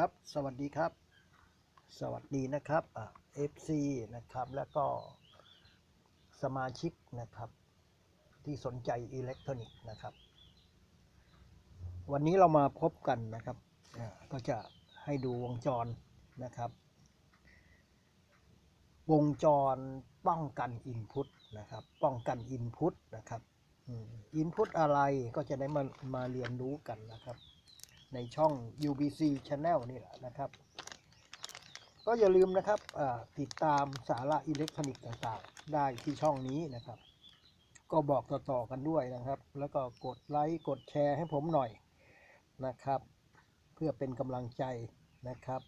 ครับ สวัสดีครับ สวัสดีนะครับเอ่า FC นะครับ แล้วก็สมาชิกนะครับ ที่สนใจอิเล็กทรอนิกส์นะครับ วันนี้เรามาพบกันนะครับ ก็จะให้ดูวงจรนะครับ วงจรป้องกันอินพุตนะครับ ป้องกันอินพุตนะครับอินพุตอะไรก็จะได้มามาเรียนรู้กันนะครับ ในช่อง UBC Channel นี่แหละนะครับ ก็อย่าลืมนะครับติดตามสาระอิเล็กทรอนิกส์ต่างๆ ได้ที่ช่องนี้นะครับ ก็บอกต่อๆกันด้วยนะครับ แล้วก็กดไลค์กดแชร์ให้ผมหน่อยนะครับ เพื่อเป็นกำลังใจนะครับ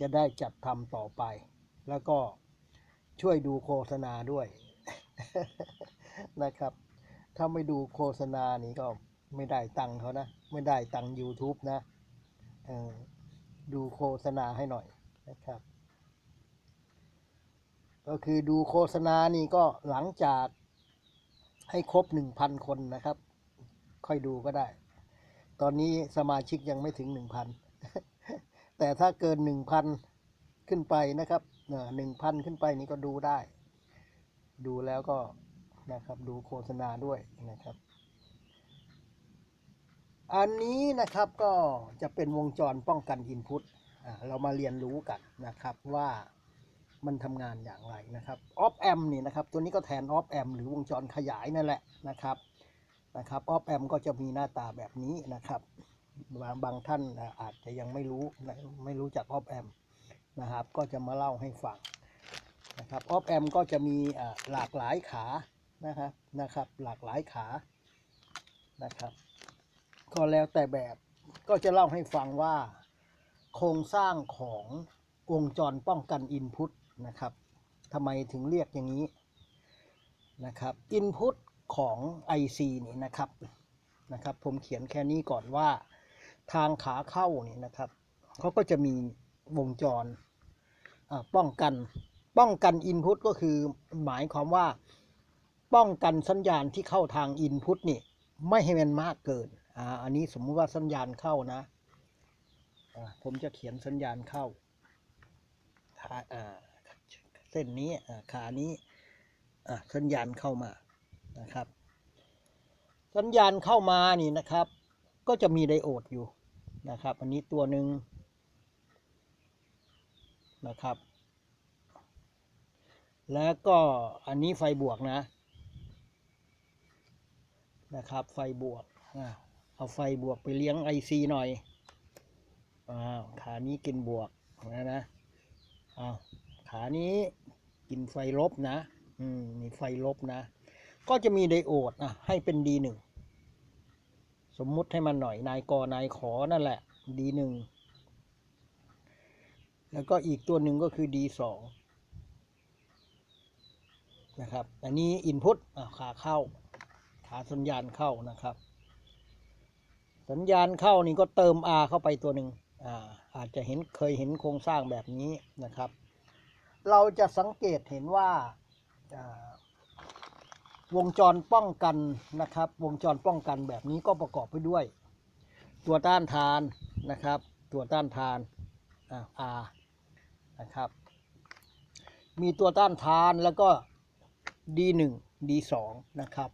จะได้จัดทำต่อไป แล้วก็ช่วยดูโฆษณาด้วยนะครับ ถ้าไม่ดูโฆษณานี่ก็ ไม่ได้ตังค์เขานะ ไม่ได้ตังค์ YouTube นะดูโฆษณาให้หน่อยนะครับ ก็คือดูโฆษณานี่ก็หลังจากให้ครบ 1,000 คนนะครับ ค่อยดูก็ได้ ตอนนี้สมาชิกยังไม่ถึง 1,000 แต่ถ้าเกิน 1,000 ขึ้นไปนะครับหนึ่งพันขึ้นไปนี่ก็ดูได้ ดูแล้วก็นะครับดูโฆษณาด้วยนะครับ อันนี้นะครับก็จะเป็นวงจรป้องกันอินพุตเรามาเรียนรู้กันนะครับว่ามันทำงานอย่างไรนะครับออฟแอมนี่นะครับตัวนี้ก็แทนออฟแอมหรือวงจรขยายนั่นแหละนะครับนะครับออฟแอมก็จะมีหน้าตาแบบนี้นะครับบางบางท่านอาจจะยังไม่รู้ไม่รู้จักออฟแอมนะครับก็จะมาเล่าให้ฟังนะครับออฟแอมก็จะมีหลากหลายขานะครับนะครับหลากหลายขานะครับ ก็แล้วแต่แบบก็จะเล่าให้ฟังว่าโครงสร้างของวงจรป้องกันอินพุตนะครับทำไมถึงเรียกอย่างนี้นะครับอินพุตของ IC นี่นะครับนะครับ ผมเขียนแค่นี้ก่อนว่าทางขาเข้านี่นะครับเขาก็จะมีวงจรป้องกันป้องกันอินพุตก็คือหมายความว่า ป้องกันสัญญาณที่เข้าทางอินพุตนี่ไม่ให้มันมากเกิน อ่าอันนี้สมมติว่าสัญญาณเข้านะอ่าผมจะเขียนสัญญาณเข้าขาอ่าเส้นนี้อ่าขานี้อ่าสัญญาณเข้ามานะครับ สัญญาณเข้ามานี่นะครับ ก็จะมีไดโอดอยู่นะครับ อันนี้ตัวหนึ่งนะครับ แล้วก็อันนี้ไฟบวกนะ นะครับ ไฟบวก เอาไฟบวกไปเลี้ยงไอซีหน่อยอ้าวขานี้กินบวกนะนะอ้าวขานี้กินไฟลบนะ อืมมีไฟลบนะ ก็จะมีไดโอดอะให้เป็นดีหนึ่งสมมุติให้มันหน่อยนายกนายขอนั่นแหละดีหนึ่งแล้วก็อีกตัวหนึ่งก็คือดีสองนะครับ อันนี้อินพุตอะขาเข้า ขาสัญญาณเข้านะครับ สัญญาณเข้านี่ก็เติม R เข้าไปตัวหนึ่งอ่าอาจจะเห็นเคยเห็นโครงสร้างแบบนี้นะครับ เราจะสังเกตเห็นว่าวงจรป้องกันนะครับ วงจรป้องกันแบบนี้ก็ประกอบไปด้วย ตัวต้านทานนะครับ ตัวต้านทานอ่า R นะครับ มีตัวต้านทานแล้วก็ D1 D2 นะครับ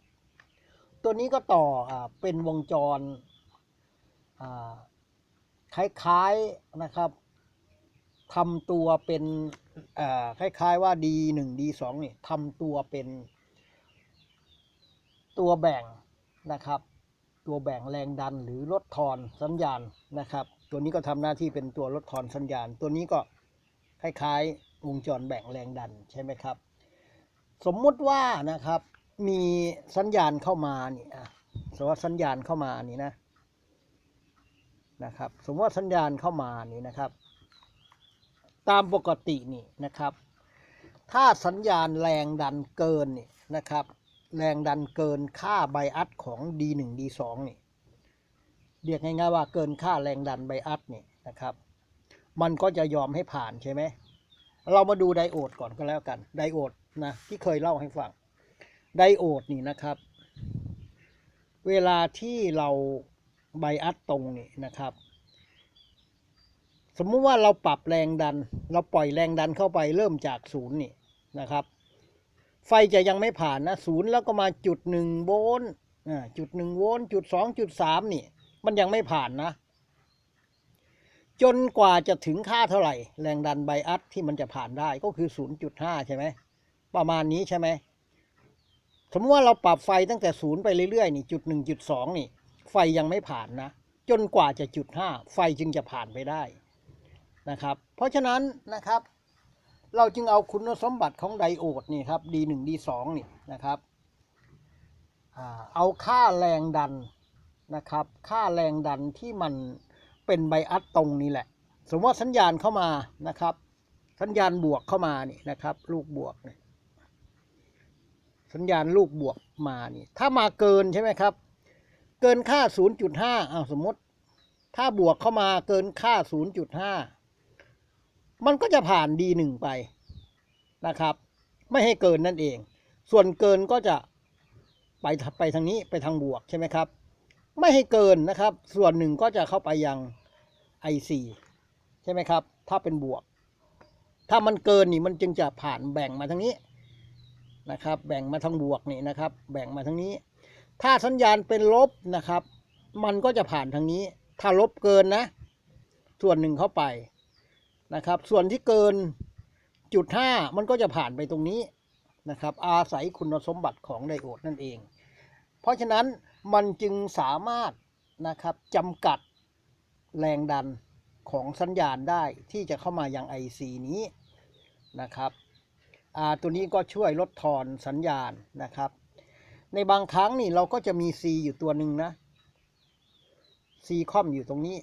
ตัวนี้ก็ต่ออเป็นวงจร คล้ายๆนะครับทำตัวเป็นคล้ายๆว่า D1 D2 นี่ทำตัวเป็นตัวแบ่งนะครับ ตัวแบ่งแรงดันหรือลดทอนสัญญาณนะครับ ตัวนี้ก็ทำหน้าที่เป็นตัวลดทอนสัญญาณ ตัวนี้ก็คล้ายๆวงจรแบ่งแรงดันใช่ไหมครับ สมมุติว่านะครับมีสัญญาณเข้ามานี่อะสมมติว่าสัญญาณเข้ามานี่นะ นะครับ สมมติว่าสัญญาณเข้ามานี่นะครับ ตามปกตินี่นะครับ ถ้าสัญญาณแรงดันเกินนี่นะครับ แรงดันเกินค่าไบอัสของ D1 D2 นี่เรียกง่ายๆว่าเกินค่าแรงดันไบอัสนี่นะครับ มันก็จะยอมให้ผ่านใช่ไหมเรามาดูไดโอดก่อนก็แล้วกัน ไดโอดนะที่เคยเล่าให้ฟัง ไดโอดนี่นะครับ เวลาที่เรา ไบอัสตรงนี่นะครับ สมมุติว่าเราปรับแรงดัน เราปล่อยแรงดันเข้าไปเริ่มจากศูนย์นี่นะครับ ไฟจะยังไม่ผ่านนะศูนย์แล้วก็มาจุดหนึ่งโวลต์อ่าจุดหนึ่งโวลต์จุดสองจุดสามนี่ มันยังไม่ผ่านนะ จนกว่าจะถึงค่าเท่าไหร่ แรงดันไบอัสที่มันจะผ่านได้ก็คือ0.5ใช่ไหมประมาณนี้ใช่ไหมสมมติว่าเราปรับไฟตั้งแต่ศูนย์ไปเรื่อยๆนี่จุดหนึ่งจุดสองนี่ ไฟยังไม่ผ่านนะ จนกว่าจะจุดห้าไฟจึงจะผ่านไปได้นะครับ เพราะฉะนั้นนะครับ เราจึงเอาคุณสมบัติของไดโอดนี่ครับ D1 D2 นี่นะครับเอาค่าแรงดันนะครับ ค่าแรงดันที่มันเป็นไบอัสตรงนี้แหละ สมมติว่าสัญญาณเข้ามานะครับ สัญญาณบวกเข้ามานี่นะครับ ลูกบวกเนี่ยสัญญาณลูกบวกมานี่ ถ้ามาเกินใช่ไหมครับ เกินค่า 0.5อ้าวสมมติ ถ้าบวกเข้ามาเกินค่า 0.5 มันก็จะผ่าน D1 ไปนะครับ ไม่ให้เกินนั่นเอง ส่วนเกินก็จะไปไปทางนี้ไปทางบวกใช่ไหมครับ ไม่ให้เกินนะครับ ส่วนหนึ่งก็จะเข้าไปยัง IC ใช่ไหมครับ ถ้าเป็นบวก ถ้ามันเกินนี่มันจึงจะผ่านแบ่งมาทางนี้นะครับ แบ่งมาทางบวกนี่นะครับ แบ่งมาทางนี้ ถ้าสัญญาณเป็นลบนะครับ มันก็จะผ่านทางนี้ ถ้าลบเกินนะ ส่วนหนึ่งเข้าไปนะครับ ส่วนที่เกินจุดห้ามันก็จะผ่านไปตรงนี้นะครับ อาศัยคุณสมบัติของไดโอดนั่นเอง เพราะฉะนั้นมันจึงสามารถนะครับจำกัดแรงดันของสัญญาณได้ที่จะเข้ามายัง IC นี้นะครับตัวนี้ก็ช่วยลดทอนสัญญาณนะครับ ในบางครั้งนี่เราก็จะมี C อยู่ตัวหนึ่งนะ C คอมอยู่ตรงนี้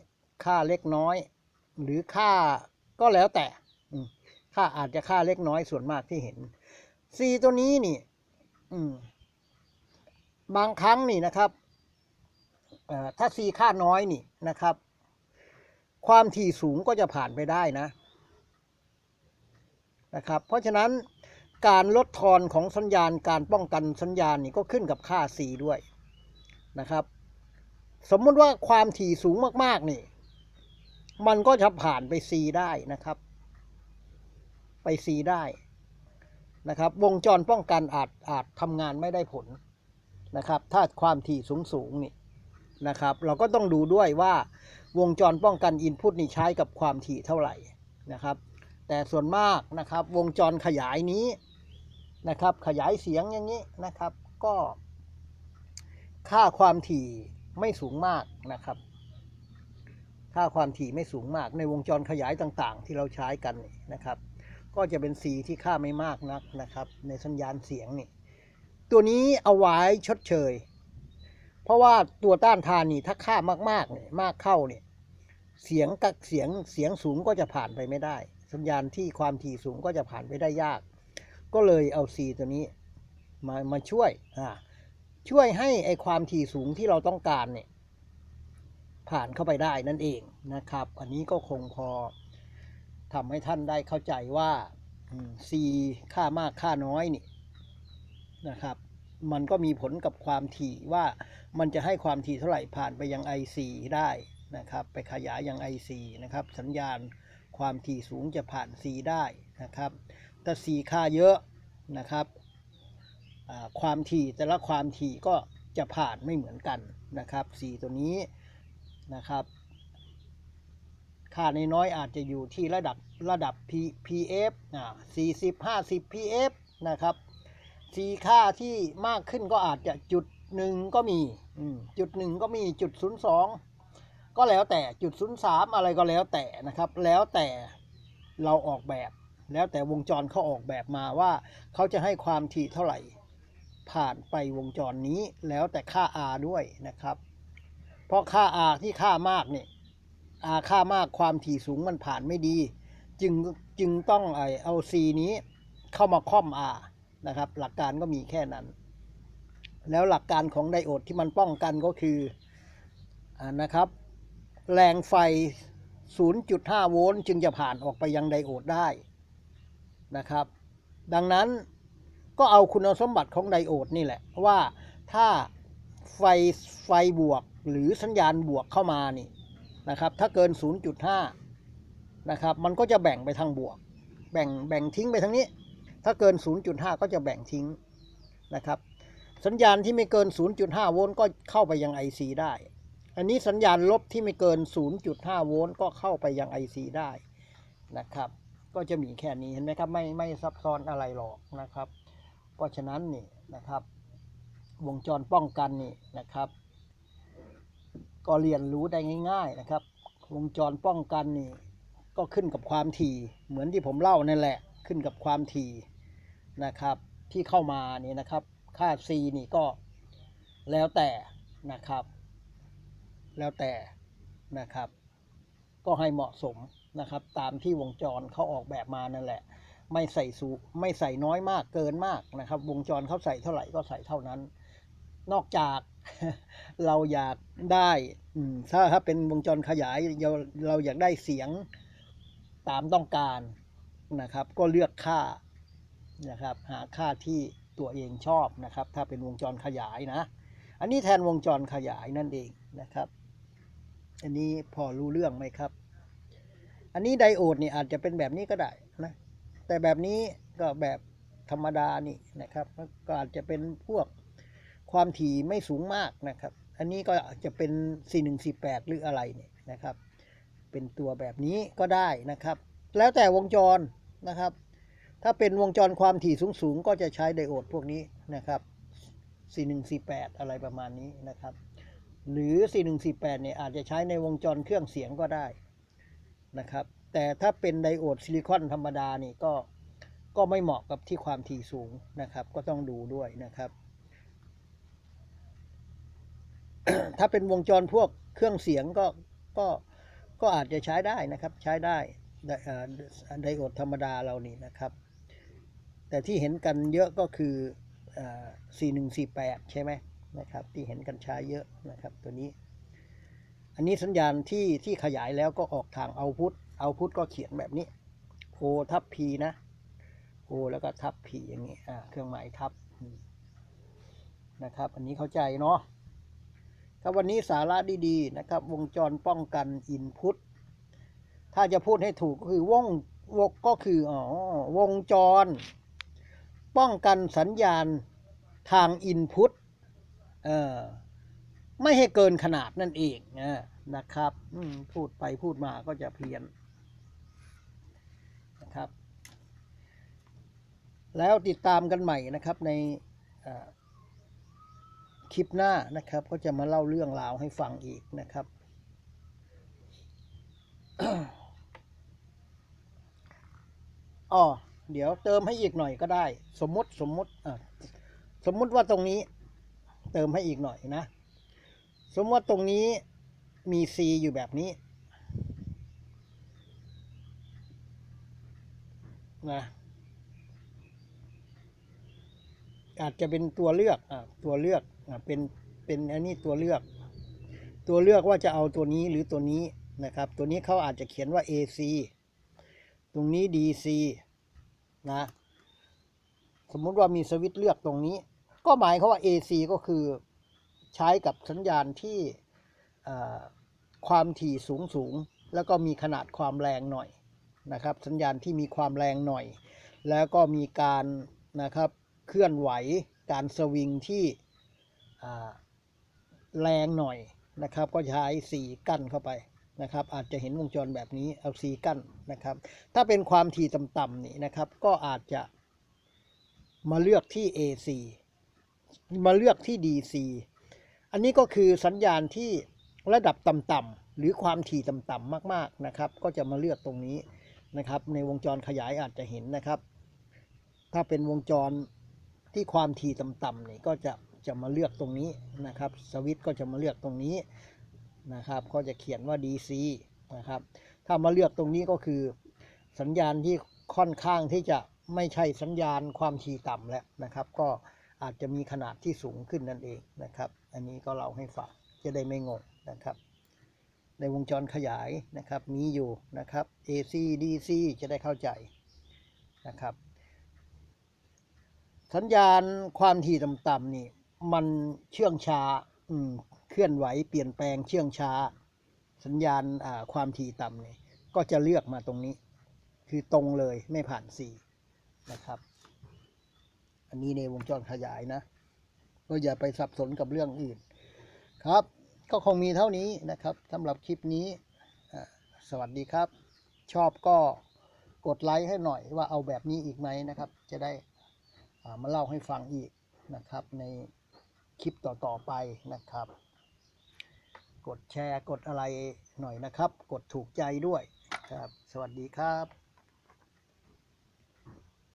ค่าเล็กน้อย หรือค่าก็แล้วแต่ค่าอาจจะค่าเล็กน้อยส่วนมากที่เห็น C ตัวนี้นี่บางครั้งนี่นะครับถ้า C ค่าน้อยนี่นะครับ ความถี่สูงก็จะผ่านไปได้นะนะครับ เพราะฉะนั้น การลดทอนของสัญญาณการป้องกันสัญญาณนี่ก็ขึ้นกับค่า C ด้วยนะครับ สมมติว่าความถี่สูงมาก ๆ นี่ มันก็จะผ่านไป C ได้นะครับ ไป C ได้นะครับ วงจรป้องกันอาจอาจทำงานไม่ได้ผลนะครับ ถ้าความถี่สูงสูงๆนี่นะครับ เราก็ต้องดูด้วยว่าวงจรป้องกันอินพุตนี่ใช้กับความถี่เท่าไหร่นะครับ แต่ส่วนมากนะครับ วงจรขยายนี้นะครับ ขยายเสียงอย่างนี้นะครับ ก็ ค่าความถี่ไม่สูงมากนะครับ ค่าความถี่ไม่สูงมาก ในวงจรขยายต่างๆ ที่เราใช้กันนะครับ ก็จะเป็นสีที่ค่าไม่มากนักนะครับ ในสัญญาณเสียงนี่ ตัวนี้เอาไว้ชดเชย เพราะว่าตัวต้านทานนี่ถ้าค่ามากๆเนี่ยมากเข้าเนี่ยเสียงกับเสียงเสียงสูงก็จะผ่านไปไม่ได้ สัญญาณที่ความถี่สูงก็จะผ่านไปได้ยาก ก็เลยเอา C ตัวนี้มามาช่วยอ่าช่วยให้ไอความถี่สูงที่เราต้องการเนี่ยผ่านเข้าไปได้นั่นเองนะครับ อันนี้ก็คงพอทำให้ท่านได้เข้าใจว่า C ค่ามากค่าน้อยนี่นะครับ มันก็มีผลกับความถี่ว่ามันจะให้ความถี่เท่าไหร่ผ่านไปยัง IC ได้นะครับ ไปขยายยัง IC นะครับ สัญญาณ ความถี่สูงจะผ่าน C ได้นะครับถ้า C ค่าเยอะนะครับความถี่แต่ละความถี่ก็จะผ่านไม่เหมือนกันนะครับ C ตัวนี้นะครับค่าน้อยๆอาจจะอยู่ที่ระดับระดับ P PF อ่า40 50 PF นะครับสีค่าที่มากขึ้นก็อาจจะจุดหนึ่งก็มีจุดหนึ่งก็มีจุดศูนย์สอง ก็แล้วแต่จุดศูนย์สามอะไรก็แล้วแต่นะครับ แล้วแต่เราออกแบบ แล้วแต่วงจรเขาออกแบบมาว่าเขาจะให้ความถี่เท่าไหร่ ผ่านไปวงจรนี้แล้วแต่ค่า R ด้วยนะครับเพราะค่า R ที่ค่ามากเนี่ย R ค่ามากความถี่สูงมันผ่านไม่ดี จึงจึงต้องไอเอา C นี้เข้ามาค่อม R นะครับ หลักการก็มีแค่นั้น แล้วหลักการของไดโอดที่มันป้องกันก็คืออนะครับ แรงไฟ 0.5 โวลต์จึงจะผ่านออกไปยังไดโอดได้นะครับ ดังนั้นก็เอาคุณสมบัติของไดโอดนี่แหละ ว่าถ้าไฟไฟบวกหรือสัญญาณบวกเข้ามานี่นะครับ ถ้าเกิน 0.5 นะครับ มันก็จะแบ่งไปทางบวก แบ่งแบ่งทิ้งไปทางนี้ ถ้าเกิน 0.5 ก็จะแบ่งทิ้งนะครับ สัญญาณที่ไม่เกิน 0.5 โวลต์ก็เข้าไปยัง IC ได้ อันนี้สัญญาณลบที่ไม่เกิน 0.5 โวลต์ก็เข้าไปยัง IC ได้นะครับ ก็จะมีแค่นี้เห็นไหมครับไม่ไม่ซับซ้อนอะไรหรอกนะครับ เพราะฉะนั้นนี่นะครับ วงจรป้องกันนี่นะครับ ก็เรียนรู้ได้ง่าย ๆนะครับ วงจรป้องกันนี่ก็ขึ้นกับความถี่เหมือนที่ผมเล่านั่นแหละ ขึ้นกับความถี่นะครับ ที่เข้ามานี่นะครับ ค่า C นี่ก็แล้วแต่นะครับ แล้วแต่นะครับ ก็ให้เหมาะสมนะครับ ตามที่วงจรเขาออกแบบมานั่นแหละ ไม่ใส่สูไม่ใส่น้อยมากเกินมากนะครับ วงจรเขาใส่เท่าไหร่ก็ใส่เท่านั้น นอกจากเราอยากได้ถ้าถ้าเป็นวงจรขยายเราเราอยากได้เสียงตามต้องการนะครับ ก็เลือกค่านะครับ หาค่าที่ตัวเองชอบนะครับ ถ้าเป็นวงจรขยายนะ อันนี้แทนวงจรขยายนั่นเองนะครับ อันนี้พอรู้เรื่องไหมครับ อันนี้ไดโอดนี่อาจจะเป็นแบบนี้ก็ได้นะ แต่แบบนี้ก็แบบธรรมดานี่นะครับก็อาจจะเป็นพวกความถี่ไม่สูงมากนะครับ อันนี้ก็อาจจะเป็น 4148 หรืออะไรเนี่ยนะครับ เป็นตัวแบบนี้ก็ได้นะครับ แล้วแต่วงจรนะครับ ถ้าเป็นวงจรความถี่สูงๆ ก็จะใช้ไดโอดพวกนี้นะครับ 4148 อะไรประมาณนี้นะครับ หรือ 4148 เนี่ยอาจจะใช้ในวงจรเครื่องเสียงก็ได้นะครับ แต่ถ้าเป็นไดโอดซิลิคอนธรรมดานี่ก็ก็ไม่เหมาะกับที่ความถี่สูงนะครับ ก็ต้องดูด้วยนะครับ ถ้าเป็นวงจรพวกเครื่องเสียงก็ก็ก็อาจจะใช้ได้นะครับ ใช้ได้ไดออดโอดธรรมดาเรานี่นะครับ แต่ที่เห็นกันเยอะก็คือเอ่อ4148 ใช่ไหม นะครับ ที่เห็นกันใช้เยอะนะครับตัวนี้ อันนี้สัญญาณที่ที่ขยายแล้วก็ออกทางเอาพุทเอาพุทก็เขียนแบบนี้โอทับพีนะโอแล้วก็ทับพีอย่างนี้อ่าเครื่องหมายทับนะครับ อันนี้เข้าใจเนาะถ้าวันนี้สาระดีๆนะครับ วงจรป้องกันอินพุตถ้าจะพูดให้ถูกก็คือวงวงก็คืออ๋อวงจร ป้องกันสัญญาณทางอินพุต ไม่ให้เกินขนาดนั่นเองนะครับพูดไปพูดมาก็จะเพี้ยนนะครับ แล้วติดตามกันใหม่นะครับในคลิปหน้านะครับ ก็จะมาเล่าเรื่องราวให้ฟังอีกนะครับอ๋อเดี๋ยวเติมให้อีกหน่อยก็ได้ สมมติสมมติสมมติว่าตรงนี้ เติมให้อีกหน่อยนะ สมมติว่าตรงนี้มี C อยู่แบบนี้นะอาจจะเป็นตัวเลือกอะตัวเลือกอะเป็นเป็นอันนี้ตัวเลือก ตัวเลือกว่าจะเอาตัวนี้หรือตัวนี้นะครับ ตัวนี้เขาอาจจะเขียนว่า AC ตรงนี้ DC นะ สมมุติว่ามีสวิตช์เลือกตรงนี้ ก็หมายเขาว่า AC ก็คือใช้กับสัญญาณที่ความถี่สูงสูง แล้วก็มีขนาดความแรงหน่อยนะครับ สัญญาณที่มีความแรงหน่อย แล้วก็มีการนะครับเคลื่อนไหวการสวิงที่แรงหน่อยนะครับ ก็ใช้สีกั้นเข้าไปนะครับ อาจจะเห็นวงจรแบบนี้เอาสีกั้นนะครับ ถ้าเป็นความถี่ต่ำๆนี่นะครับ ก็อาจจะมาเลือกที่ AC มาเลือกที่ DC อันนี้ก็คือสัญญาณที่ระดับต่ำๆหรือความถี่ต่ำๆมากๆนะครับ ก็จะมาเลือกตรงนี้นะครับ ในวงจรขยายอาจจะเห็นนะครับ ถ้าเป็นวงจรที่ความถี่ต่ำๆนี่ก็จะจะมาเลือกตรงนี้นะครับ สวิตช์ก็จะมาเลือกตรงนี้นะครับ ก็จะเขียนว่า DC นะครับ ถ้ามาเลือกตรงนี้ก็คือ สัญญาณที่ค่อนข้างที่จะไม่ใช่สัญญาณความถี่ต่ำแล้วนะครับ ก็ อาจจะมีขนาดที่สูงขึ้นนั่นเองนะครับ อันนี้ก็เล่าให้ฟังจะได้ไม่งงนะครับ ในวงจรขยายนะครับมีอยู่นะครับ AC DC จะได้เข้าใจนะครับ สัญญาณความถี่ต่ำๆนี่ มันเชื่องช้าเคลื่อนไหวเปลี่ยนแปลงเชื่องช้า สัญญาณความถี่ต่ำนี่ก็จะเลือกมาตรงนี้ คือตรงเลยไม่ผ่านสี่นะครับ อันนี้ในวงจรขยายนะ ก็อย่าไปสับสนกับเรื่องอื่น ครับ ก็คงมีเท่านี้นะครับสำหรับคลิปนี้สวัสดีครับ ชอบก็กดไลค์ให้หน่อยว่าเอาแบบนี้อีกไหมนะครับ จะได้มาเล่าให้ฟังอีกนะครับ ในคลิปต่อๆไปนะครับ กดแชร์กดอะไรหน่อยนะครับ กดถูกใจด้วยครับ สวัสดีครับ